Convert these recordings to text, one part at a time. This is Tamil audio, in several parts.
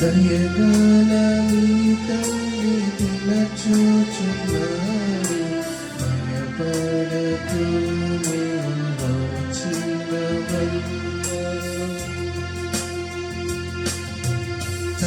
దయగల మీ తండ్రి దిన చూచుట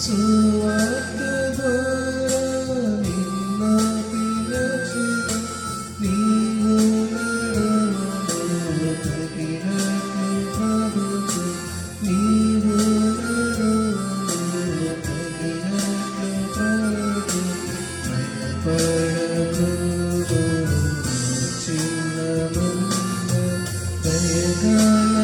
So You're gonna